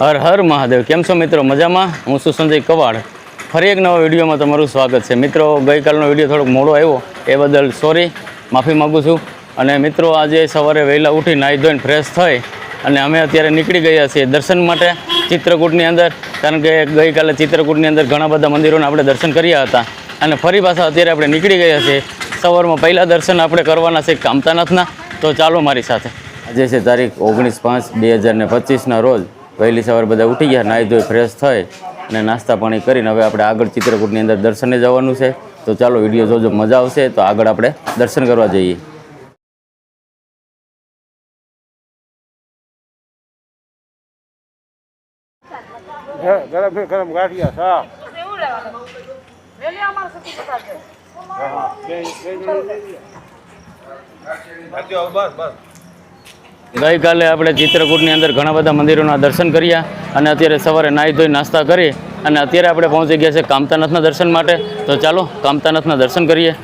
હર હર મહાદેવ. કેમ છો મિત્રો? મજામાં? હું છું સંજય કવાડ. ફરી એક નવા વિડીયોમાં તમારું સ્વાગત છે. મિત્રો, ગઈકાલનો વીડિયો થોડોક મોડો આવ્યો, એ બદલ સોરી માફી માગું છું. અને મિત્રો, આજે સવારે વહેલા ઉઠી નાહી ધોઈને ફ્રેશ થઈ અને અમે અત્યારે નીકળી ગયા છીએ દર્શન માટે ચિત્રકૂટની અંદર. કારણ કે ગઈકાલે ચિત્રકૂટની અંદર ઘણા બધા મંદિરોને આપણે દર્શન કર્યા હતા. અને ફરી પાછા અત્યારે આપણે નીકળી ગયા છીએ. સવારમાં પહેલાં દર્શન આપણે કરવાના છે કામતાનાથના. તો ચાલો મારી સાથે. આજે છે તારીખ ઓગણીસ પાંચ બે હજાર ને પચીસના રોજ વહેલી સવારે બધા ઉઠી ગયા નાહી ધોઈ ફ્રેશ થઈ અને નાસ્તા પાણી કરીને હવે આપણે આગળ ચિત્રકૂટની અંદર દર્શને જવાનું છે. તો ચાલો વીડિયો જોજો મજા આવશે તો આગળ આપણે દર્શન કરવા જઈએ. ગરમ ગરમ ગાંઠિયા સા બસ બસ. ગઈકાલે આપણે ચિત્રકૂટની અંદર ઘણા બધા મંદિરોના દર્શન કર્યા અને અત્યારે સવારે નાહી ધોઈ નાસ્તા કરી અને અત્યારે આપણે પહોંચી ગયા છે કામતાનાથના દર્શન માટે. તો ચાલો, કામતાનાથના દર્શન કરીએ.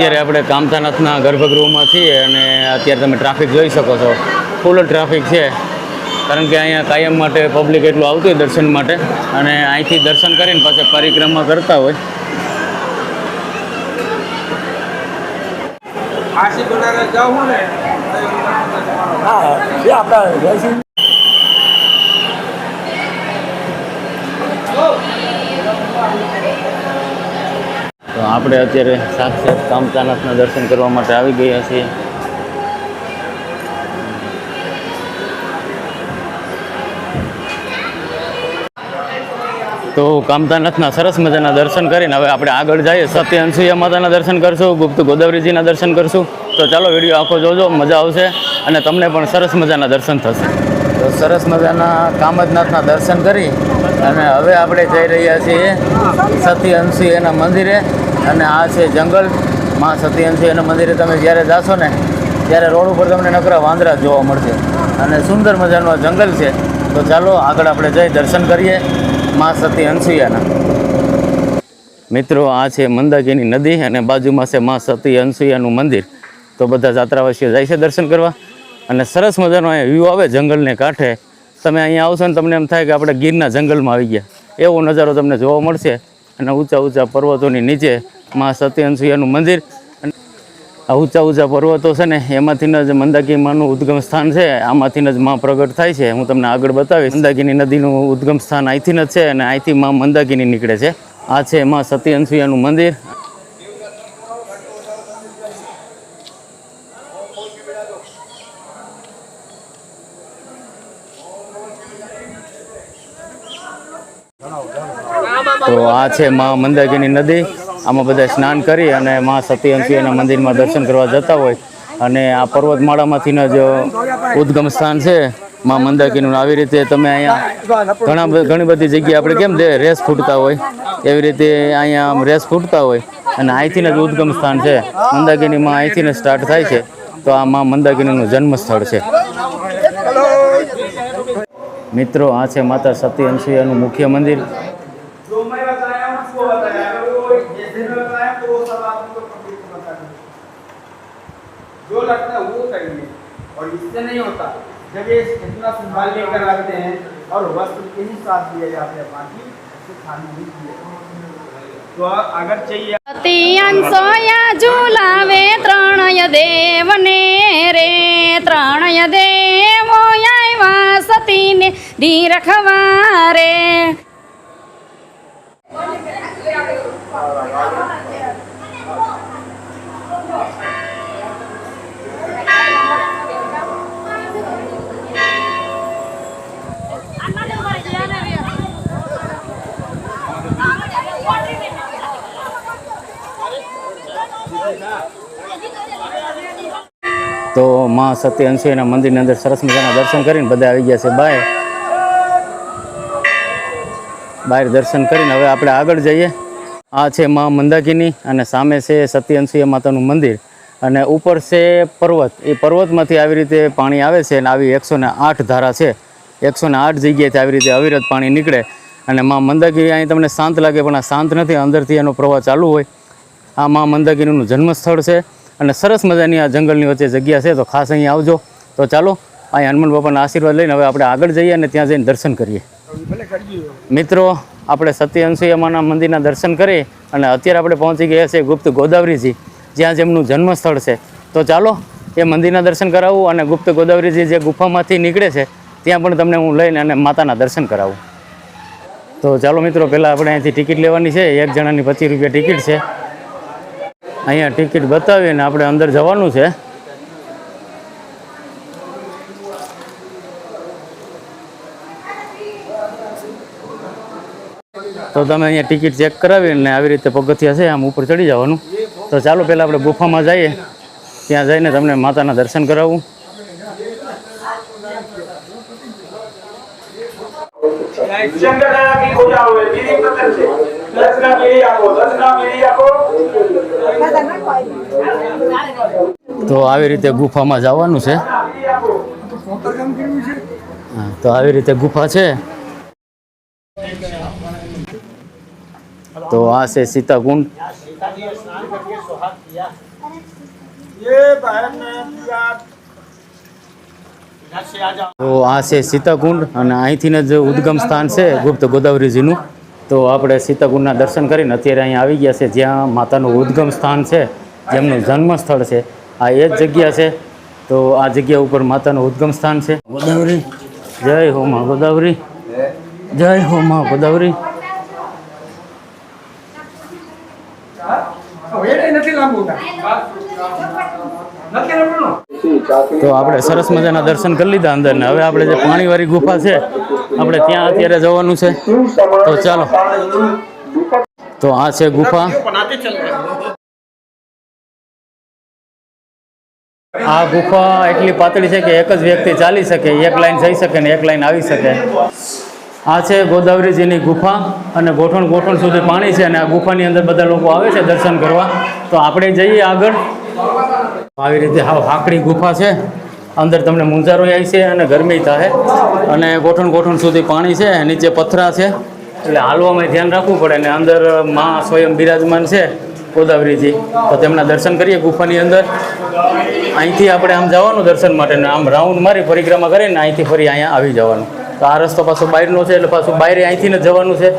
અત્યારે આપણે કામતાનાથના ગર્ભગૃહમાં છીએ અને અત્યારે તમે ટ્રાફિક જોઈ શકો છો. ફૂલ ટ્રાફિક છે. કારણ કે અહીંયા કાયમ માટે પબ્લિક એટલું આવતું હોય દર્શન માટે. અને અહીંથી દર્શન કરીને પાછા પરિક્રમા કરતા હોય. હા બનારસ જાવ હું ને તો આપણે અત્યારે સાક્ષાત કામતાનાથના દર્શન કરવા માટે આવી ગયા છીએ. તો કામતાનાથના સરસ મજાના દર્શન કરીને હવે આપણે આગળ જઈએ. સત્ય અનસુયા માતાના દર્શન કરશું, ગુપ્ત ગોદાવરીજીના દર્શન કરશું. તો ચાલો વીડિયો આખો જોજો, મજા આવશે અને તમને પણ સરસ મજાના દર્શન થશે. તો સરસ મજાના કામતનાથના દર્શન કરી અને હવે આપણે જઈ રહ્યા છીએ સતી અંસુયાના મંદિરે. અને આ છે જંગલ, માં સતી અંસુયાના મંદિરે તમે જ્યારે જાશો ને, ત્યારે રોડ ઉપર તમને નકરા વાંદરા જોવા મળશે. અને સુંદર મજાનું આ જંગલ છે. તો ચાલો આગળ આપણે જઈ દર્શન કરીએ માં સતી અંસુયાના મિત્રો, આ છે મંદાકીની નદી અને બાજુમાં છે માં સતી અનસુયાનું મંદિર. તો બધા જાત્રાવાસીઓ જાય છે દર્શન કરવા. અને સરસ મજાનો અહીંયા વ્યૂ આવે જંગલને કાંઠે. તમે અહીંયા આવશો ને તમને એમ થાય કે આપણે ગીરના જંગલમાં આવી ગયા. એવો નજારો તમને જોવા મળશે. અને ઊંચા ઊંચા પર્વતોની નીચે માં સત્યનસુયાનું મંદિર. અને આ ઊંચા ઊંચા પર્વતો છે ને એમાંથીને જ મંદાકી માનું ઉદ્ગમ સ્થાન છે આમાંથીને જ માં પ્રગટ થાય છે. હું તમને આગળ બતાવીશ. મંદાકીની નદીનું ઉદ્ગમ સ્થાન અહીંથી જ છે અને અહીંથી માં મંદાકીની નીકળે છે. આ છે માં સત્યનસુયાનું મંદિર તો આ છે મા મંદાકીની નદી. આમાં બધા સ્નાન કરી અને મા સતી અંસુયાના મંદિરમાં દર્શન કરવા જતા હોય. અને આ પર્વતમાળામાંથી જ ઉદ્ગમ સ્થાન છે, મા મંદાકીનું આવી રીતે તમે અહીંયા ઘણા ઘણી બધી જગ્યાએ આપણે કેમ દે, રેસ ફૂટતા હોય? એવી રીતે અહીંયા રેસ ફૂટતા હોય. અને અહીંથી જ ઉદ્ગમ સ્થાન છે. મંદાકીની માં અહીંથી સ્ટાર્ટ થાય છે. તો આ મા મંદાકીનીનું જન્મસ્થળ છે. મિત્રો, આ છે માતા સતી અંશીયાનું મુખ્ય મંદિર. जो लगता है वो करिए और इससे नहीं होता जब ये इतना संभाल लेकर आते हैं और वस्त्र के ही साथ दिए जाते हैं बाकी उससे खाने नहीं दिए तो अगर चाहिए સતી અંસોયા ઝુલાવે ત્રણય દેવને રે ત્રણય દેવો આવ્યા સતીને ધીરખવા રે માં સત્ય અંશુના મંદિરની અંદર સરસ મજાના દર્શન કરીને બધા આવી ગયા છે. બાય. બહાર દર્શન કરીને હવે આપણે આગળ જઈએ. આ છે મા મંદાકિની અને સામે છે સત્યંશીય માતાનું મંદિર. અને ઉપર છે પર્વત. એ પર્વતમાંથી આવી રીતે પાણી આવે છે અને આવી એકસો આઠ ધારા છે. એકસો આઠ જગ્યાએથી આવી રીતે અવિરત પાણી નીકળે. અને મા મંદાકિની અહીં તમને શાંત લાગે પણ આ શાંત નથી. અંદરથી એનો પ્રવાહ ચાલુ હોય. આ મા મંદાકિનીનું જન્મસ્થળ છે. અને સરસ મજાની આ જંગલની વચ્ચે જગ્યા છે, તો ખાસ અહીં આવજો. તો ચાલો, અહીં હનુમાન બાપાના આશીર્વાદ લઈને હવે આપણે આગળ જઈએ અને ત્યાં જઈને દર્શન કરીએ. મિત્રો, આપણે સત્યઅંશુયામાના મંદિરના દર્શન કરી અને અત્યારે આપણે પહોંચી ગયા છીએ ગુપ્ત ગોદાવરીજી, જ્યાં જેમનું જન્મસ્થળ છે. તો ચાલો, એ મંદિરના દર્શન કરાવું અને ગુપ્ત ગોદાવરીજી જે ગુફામાંથી નીકળે છે, ત્યાં પણ તમને હું લઈને અને માતાના દર્શન કરાવું. તો ચાલો મિત્રો, પહેલાં આપણે અહીંથી ટિકિટ લેવાની છે. એક જણાની પચીસ રૂપિયા ટિકિટ છે. અહીંયા ટિકિટ બતાવીને આપણે અંદર જવાનું છે. તો તમે અહીંયા ટિકિટ ચેક કરાવીને આવી રીતે પગથિયા છે, આમ ઉપર ચડી જવાનું. તો ચાલો પહેલાં આપણે ગુફામાં જઈએ. ત્યાં જઈને તમને માતાના દર્શન કરાવું. ચંદ્રના બી ખોટા હોય, બીજી પતન છે. તો આવી રીતે ગુફામાં જવાનું છે. તો આવી રીતે ગુફા છે. તો આ છે સીતાકુંડ. તો આ છે સીતાકુંડ અને અહીંથી જ ઉદ્ગમ સ્થાન છે ગુપ્ત ગોદાવરીજીનું. તો આપણે સીતાકુંડના દર્શન કરીને અત્યારે અહીંયા આવી ગયા છે જ્યાં માતાનું ઉદ્ગમ સ્થાન છે જેમનું જન્મસ્થળ છે. આ એ જ જગ્યા છે. તો આ જગ્યા ઉપર માતાનું ઉદ્ગમ સ્થાન છે. ગોદાવરી. જય હો માં ગોદાવરી. જય હો માં ગોદાવરી. તો આપણે સરસ મજાના દર્શન કરી લીધા અંદર ને. હવે આપણે જે પાણીવાળી ગુફા છે આપણે ત્યાં અત્યારે જવાનું છે. તો ચાલો. તો આ છે ગુફા. આ ગુફા એટલી પાતળી છે કે એક જ વ્યક્તિ ચાલી શકે, એક લાઈન જઈ શકે ને એક લાઈન આવી શકે. આ છે ગોદાવરીજીની ગુફા અને ગોઠણ ગોઠણ સુધી પાણી છે અને આ ગુફાની અંદર બધા લોકો આવે છે દર્શન કરવા. તો આપણે જઈએ આગળ. આવી રીતે હાવ હાકડી ગુફા છે. અંદર તમને મુંજારો આવી છે અને ગરમી થાય અને ગોઠણ ગોઠણ સુધી પાણી છે, નીચે પથરા છે. એટલે હાલવામાં ધ્યાન રાખવું પડે ને અંદરમાં સ્વયં બિરાજમાન છે ગોદાવરીજી. તો તેમના દર્શન કરીએ ગુફાની અંદર. અહીંથી આપણે આમ જવાનું દર્શન માટે આમ રાઉન્ડ મારી પરિક્રમા કરીને અહીંથી ફરી અહીંયા આવી જવાનું. તો આ રસ્તો પાછો બહારનો છે, એટલે પાછું બહાર અહીંથી જ જવાનું છે.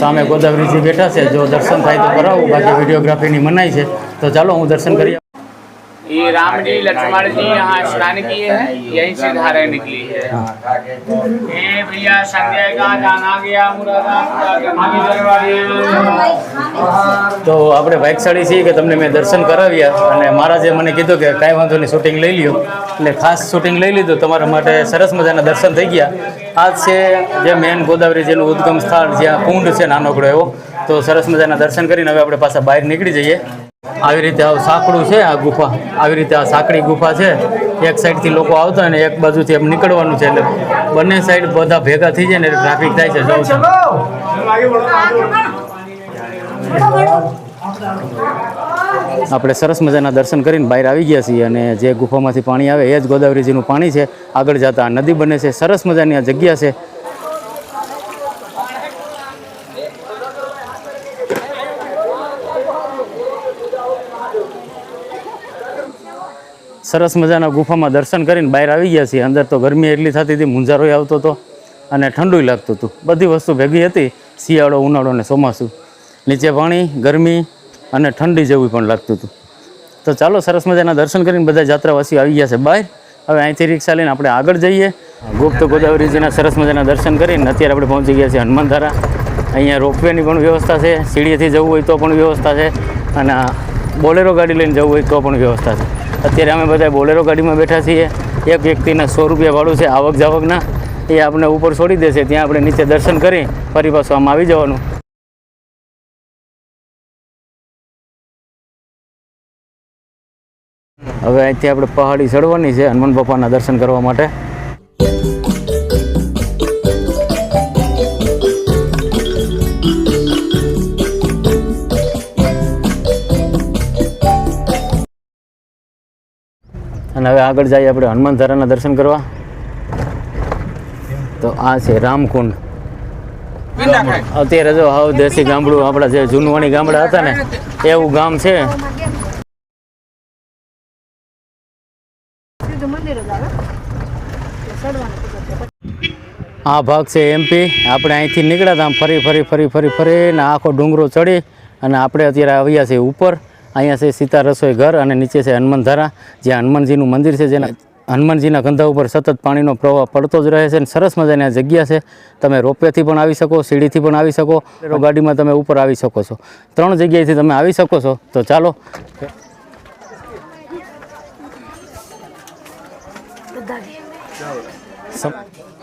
સામે ગોદાવરીજી બેઠા છે, જો દર્શન થાય તો કરાવું, બાકી વિડીયોગ્રાફીની મનાઈ છે. તો ચાલો હું દર્શન કરી. ये राम जी लक्ष्मण जी यहाँ स्नान किए हैं यहीं से धारा निकली है ये भैया संजय का जाना गया मुरादा તો આપણે ભાગશાળી છીએ કે તમને મેં દર્શન કરાવ્યા અને મહારાજે મને કીધું કે કાંઈ વાંધો નહીં શૂટિંગ લઈ લ્યો એટલે ખાસ શૂટિંગ લઈ લીધું તમારા માટે સરસ મજાના દર્શન થઈ ગયા આ જ છે જે મેન ગોદાવરીજીનું ઉદ્ગમ સ્થળ જ્યાં કુંડ છે નાનકડો એવો તો સરસ મજાના દર્શન કરીને હવે આપણે પાછા બહાર નીકળી જઈએ આવી રીતે આ સાંકડું છે, આ ગુફા. આવી રીતે આ સાંકડી ગુફા છે. એક સાઈડથી લોકો આવતા હોય ને એક બાજુથી એમ નીકળવાનું છે. એટલે બંને સાઈડ બધા ભેગા થઈ જાય ને ટ્રાફિક થાય છે આપણે સરસ મજાના દર્શન કરીને બહાર આવી ગયા છીએ અને જે ગુફામાંથી પાણી આવે એ જ ગોદાવરીજીનું પાણી છે. આગળ જતા નદી બને છે. સરસ મજાની આ જગ્યા છે. સરસ મજાના ગુફામાં દર્શન કરીને બહાર આવી ગયા છીએ. અંદર તો ગરમી એટલી થતી હતી મુંજારોય આવતો હતો અને ઠંડુય લાગતું હતું. બધી વસ્તુ ભેગી હતી, શિયાળો, ઉનાળો અને ચોમાસું. નીચે પાણી, ગરમી અને ઠંડી જેવું પણ લાગતું હતું. તો ચાલો સરસ મજાના દર્શન કરીને બધા જાત્રાવાસીઓ આવી ગયા છે બહાર. હવે અહીંથી રિક્ષા લઈને આપણે આગળ જઈએ. ગુપ્ત ગોદાવરીજીના સરસ મજાના દર્શન કરીને અત્યારે આપણે પહોંચી ગયા છીએ હનુમાનધારા. અહીંયા રોપવેની પણ વ્યવસ્થા છે. સીડીએથી જવું હોય તો પણ વ્યવસ્થા છે. અને બોલેરો ગાડી લઈને જવું હોય તો પણ વ્યવસ્થા છે. અત્યારે અમે બધા બોલેરો ગાડીમાં બેઠા છીએ. એક વ્યક્તિના સો રૂપિયા ભાડું છે આવક જાવકના એ આપણે ઉપર છોડી દેશે. ત્યાં આપણે નીચે દર્શન કરી ફરી પાછું આમ આવી જવાનું. હવે અહીંથી આપણે પહાડી ચડવાની છે હનુમાન બાપાના દર્શન કરવા માટે. આગળ જઈએ આપણે હનુમાન ધારાના દર્શન કરવા. તો આ છે રામકુંડ. અત્યારે જો હાવ દેશી ગામડું, આપણા જે જૂનવાણી ગામડા હતા ને, એવું ગામ છે. આ ભાગ છે એમપી આપણે અહીંથી નીકળ્યા હતા ફરી ફરી ફરી ફરી, ફરીને આખો ડુંગરો ચડી અને આપણે અત્યારે આવ્યા છીએ ઉપર. અહીંયા છે સીતા રસોઈ ઘર અને નીચે છે હનુમાનધારા જ્યાં હનુમાનજીનું મંદિર છે, જેના હનુમાનજીના કંધા ઉપર સતત પાણીનો પ્રવાહ પડતો જ રહે છે અને સરસ મજાની આ જગ્યા છે. તમે રોપવેથી પણ આવી શકો, સીડીથી પણ આવી શકો, ગાડીમાં તમે ઉપર આવી શકો છો. ત્રણ જગ્યાએથી તમે આવી શકો છો, તો ચાલો.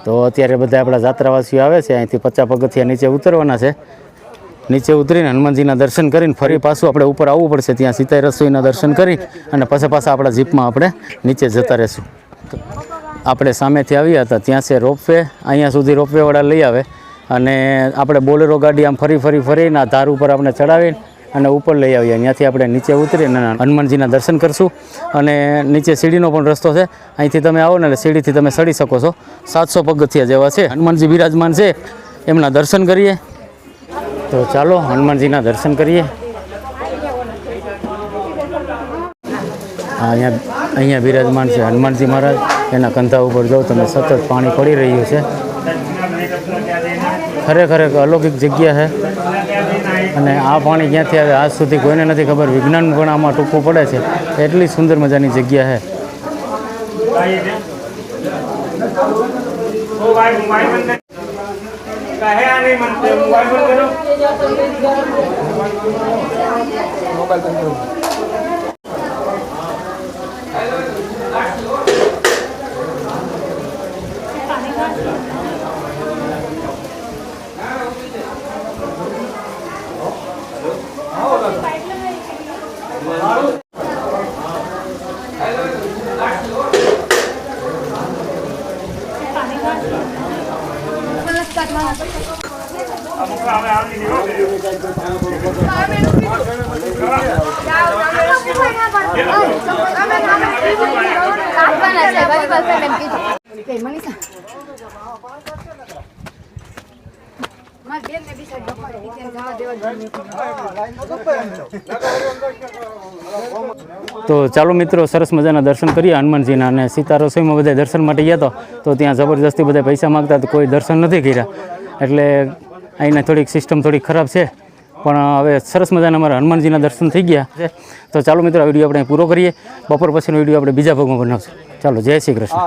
તો અત્યારે બધા આપણા જાત્રાવાસીઓ આવે છે, અહીંથી પચાસ પગથિયા નીચે ઉતરવાના છે. નીચે ઉતરીને હનુમાનજીના દર્શન કરીને ફરી પાછું આપણે ઉપર આવવું પડશે. ત્યાં સીતાઈ રસોઈના દર્શન કરી અને પાછા પાછા આપણા જીપમાં આપણે નીચે જતા રહેશું. આપણે સામેથી આવ્યા હતા. ત્યાં છે રોપવે. અહીંયા સુધી રોપવેવાળા લઈ આવે અને આપણે બોલેરો ગાડી આમ ફરી ફરી ફરીને આ ધાર ઉપર આપણે ચડાવીને અને ઉપર લઈ આવીએ. ત્યાંથી આપણે નીચે ઉતરીને હનુમાનજીના દર્શન કરશું. અને નીચે સીડીનો પણ રસ્તો છે. અહીંથી તમે આવો ને એટલે સીડીથી તમે ચડી શકો છો. સાતસો પગથિયા જેવા છે. હનુમાનજી બિરાજમાન છે. એમના દર્શન કરીએ. તો ચાલો હનુમાનજીના દર્શન કરીએ. અહીંયા અહીંયા બિરાજમાન છે હનુમાનજી મહારાજ. એના કંધા ઉપર જાઓ તમે સતત પાણી પડી રહ્યું છે. ખરેખર એક અલૌકિક જગ્યા છે. અને આ પાણી ક્યાંથી આવે? આજ સુધી કોઈને નથી ખબર. વિજ્ઞાન પણ આમાં ટૂંકું પડે છે. એટલી સુંદર મજાની જગ્યા છે. કાઢવાના છે ગરીબ મોબાઈલ એમ કરો. મોબાઈલ મનીષા મારી બેનને બી સાહેબ બપાડે નીચે જવા દેવા જ નહીં. તો ચાલો મિત્રો, સરસ મજાના દર્શન કરીએ હનુમાનજીના અને સીતા રસોઈમાં બધા દર્શન માટે ગયા તો ત્યાં જબરજસ્તી બધા પૈસા માગતા કોઈ દર્શન નથી કર્યા. એટલે અહીંના થોડીક સિસ્ટમ થોડીક ખરાબ છે. પણ હવે સરસ મજાના અમારા હનુમાનજીના દર્શન થઈ ગયા છે. તો ચાલો મિત્રો, આ વીડિયો આપણે પૂરો કરીએ. બપોર પછીનો વીડિયો આપણે બીજા ભાગમાં બનાવશું. ચાલો, જય શ્રી કૃષ્ણ.